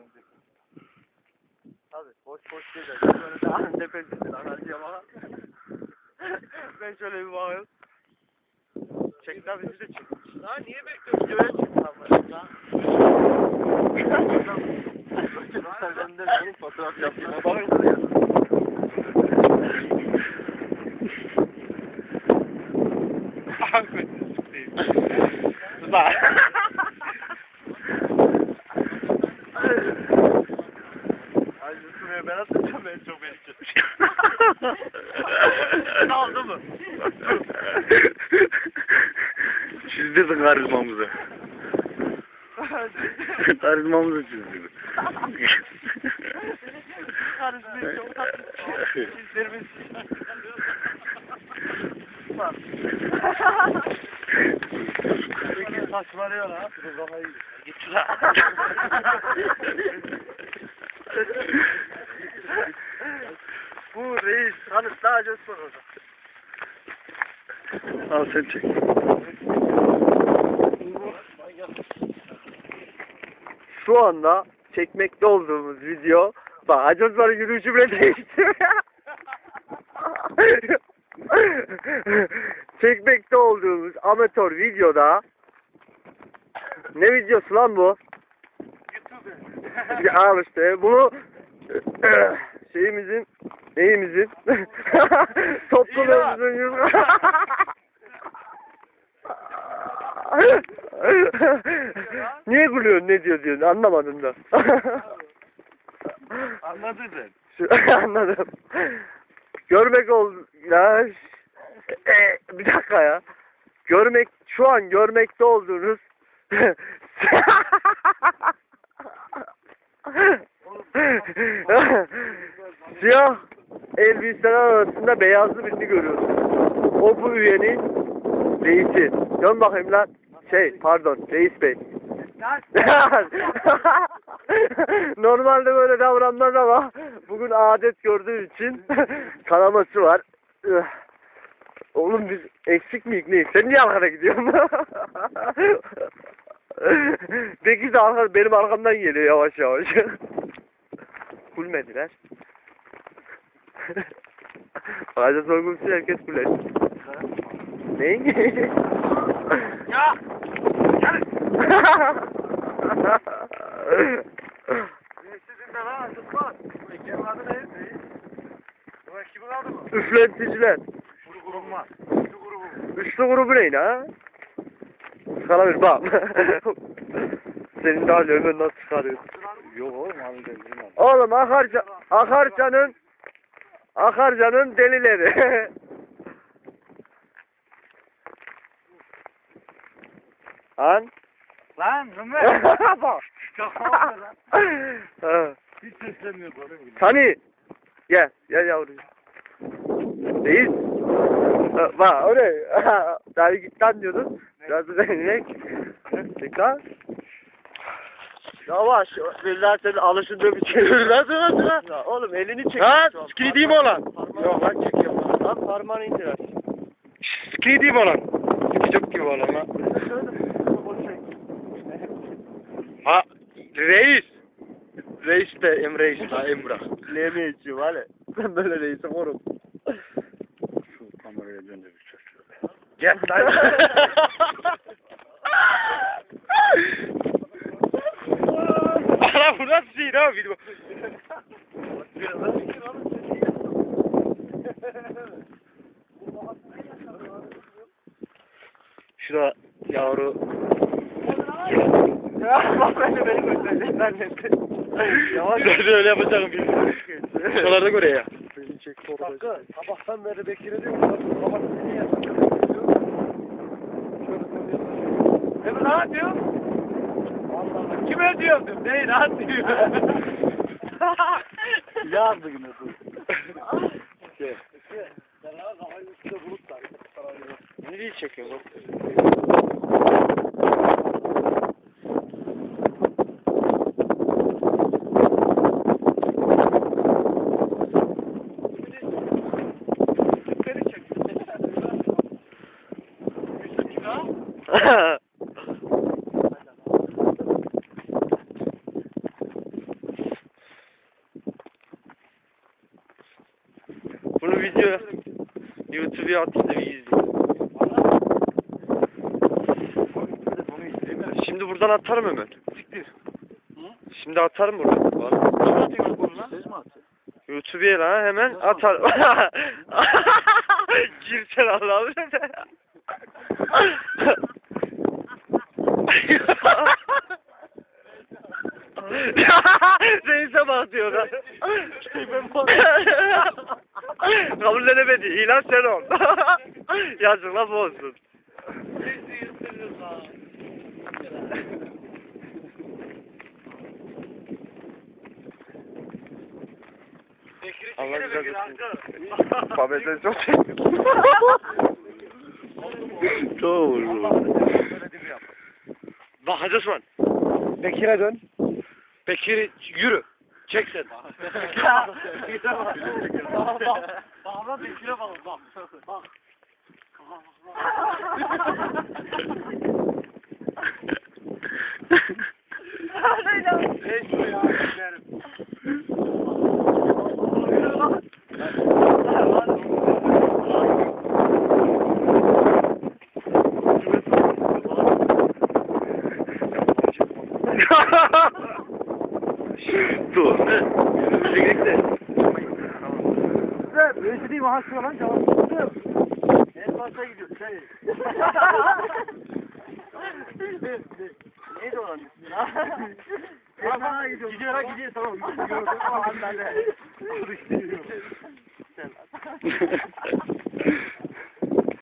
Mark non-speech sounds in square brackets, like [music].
dayanacak. Abi boş boş de böyle daha tepesinden anacığım ama. [laughs] ben şöyle bir bakıyorum. Çek lan bizi de çek. Daha niye bekliyorsun? Videoya çek lan böyle. lan. De benim fotoğraf yaptığına bakıyorum ya. Ahmet Bak. Ay Yusuf'a ben atacağım en çok beni çekmiş. Oldu mu? Çizdirdin karizmamızı. [laughs] karizmamızı çizdirdin. Karizmayı çok tatlı. Çizdirmiş. Peki saçmalıyor lan. [laughs] Git şuraya. Bu reis kanıtla Coşkun orada. Al sen çek. Şu anda çekmekte olduğumuz video bak Acozların yürüyüşü bile değişti. çekmekte olduğumuz amatör videoda ne videosu lan bu? Ya al işte bunu şeyimizin neyimizin [laughs] topluluğumuzun yüz Niye gülüyorsun ne diyor diyorsun anlamadım da. Anladın sen. Şu- [laughs] Anladım. Görmek ol ya. e, bir dakika ya. Görmek şu an görmekte olduğunuz [laughs] [laughs] siyah elbiseler arasında beyazlı birini görüyorsunuz. O bu üyenin reisi. Dön bakayım lan. Şey pardon reis bey. [laughs] Normalde böyle davranmaz ama bugün adet gördüğü için [laughs] kanaması var. [sighs] Oğlum biz eksik miyiz neyiz? Sen niye arkada gidiyorsun? Peki de arka, benim arkamdan geliyor yavaş yavaş. Gülmediler. [laughs] Ağaca sorgulsun herkes güler. Neyin? Ya! Gel! [laughs] Sizin de lan tutmaz. Ekrem adı ne? Bu ekibin adı mı? Üflenticiler. Bunu kurum var. Şu grubu. Üçlü grubu ne ha? Sana bir bak. [laughs] Senin daha ömür nasıl çıkarıyor? Yok oğlum abi bilmem. Oğlum Akarca, Akarca'nın Akarca'nın delileri. [laughs] An? Lan Ömer! Bak. Lan. Ha. Hiç seslenmiyor böyle mi? Sani. Gel. Gel yavrum. Değil. Ha, Bak ne? [laughs] Daha git lan diyordun. Biraz da. Git lan. Yavaş. Birler senin alışınca bir çevir lan sıra sıra. Ya oğlum elini çek. Ha, mi olan? Yok lan çekiyorum. Lan parmağını indir aç. Mi olan? Küçük gibi olan ha. Ha, reis. Reis de Emre ha Emrah. Lemi içiyor vale. Ben böyle reisim oğlum. Şu kameraya dön de bir ses söyle. Gel lan. [laughs] şey abi? Video. Şurada yavru. Yavaş. Ben de öyle yapacağım bir. Şuralarda göre ya. Beni çek. Hakkı, sabahtan beri bekledim. Baba seni yapacak. Emre ne yapıyor? Kime diyordun? Neyi ne yapıyor? [laughs] Yazdı yine dur. Şey. Nereye çekiyor bu? Video YouTube'a at da bir izleyemez. Şimdi buradan atarım hemen. Siktir. Şimdi atarım buradan. YouTube'a lan hemen atar. [laughs] Girsen Allah'ım. Reis'e [laughs] bak diyor lan. [laughs] Kabul edemedi. İlan sen ol. [laughs] Yazık lan bu olsun. Allah güzel görsün. Babete çok [laughs] Doğru. Bak Hacı Osman. Bekir'e dön. Bekir yürü. Çek sen. Bak. Bak bak. Lan Bekir'e bak. Bak. Bak. Eş ya. güzelim. Dur. Birlikte. Reisi değil mi? Ha şu lan cevap. En başa gidiyor. Şey. Neydi o lan? Gidiyor ha gidiyor. Gidiyor ha gidiyor tamam. [laughs] Gidiyor. Tamam ben de.